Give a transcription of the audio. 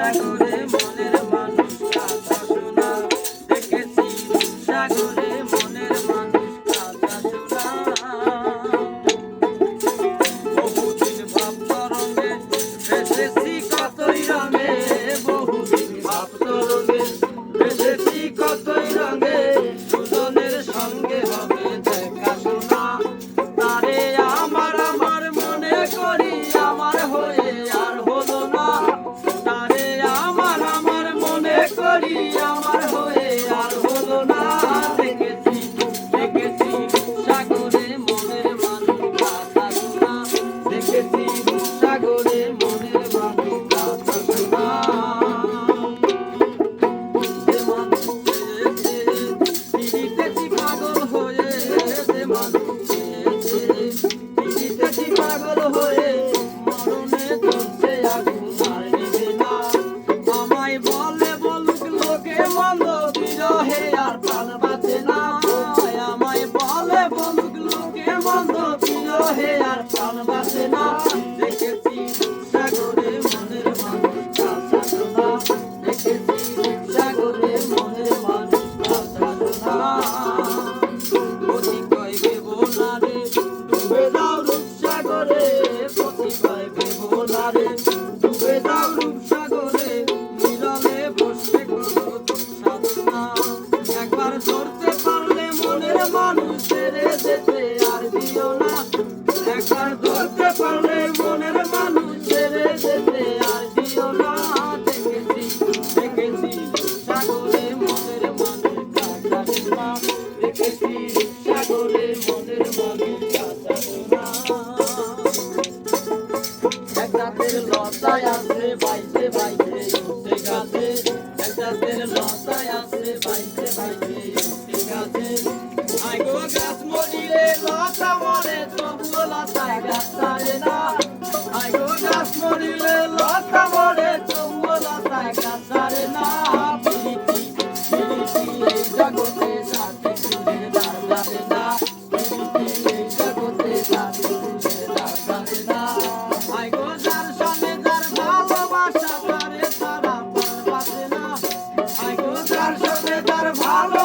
সাগরে মনের মানুষ কাঁচা সোনা। দেখেছি সাগরে মনের মানুষ কাঁচা সোনা। বহুদিন ভাব তরঙ্গে বেসেছি কতই রঙে, বহুদিন ভাব তরঙ্গে বেসেছি কতই রঙে। বিরহে আর প্রাণ বাঁচে না। আমায় বলে বলুক লোকে মন্দ বিরহে আর প্রাণ বাঁচে না। দেখেছি সাগরে মনের মানুষ সোনা দেখেছি সাগরে মনের মানুষ কাঁচা সোনা পতি কইবে বোনারে ডুবে দাও রূপসাগরে পতি বাইতে বাইতে উঠে গাছে এক জাতের লতায় আছে, বাইতে বাইতে উঠে গাছে আই গো গাছ মরিলে লতা মরে, তবুও লতায় গাছ ছাড়ে না। আই গো গাছ মরিলে লতা মরে, তবুও লতায় গাছ ছাড়ে না। ভালোবাসা তার ভালো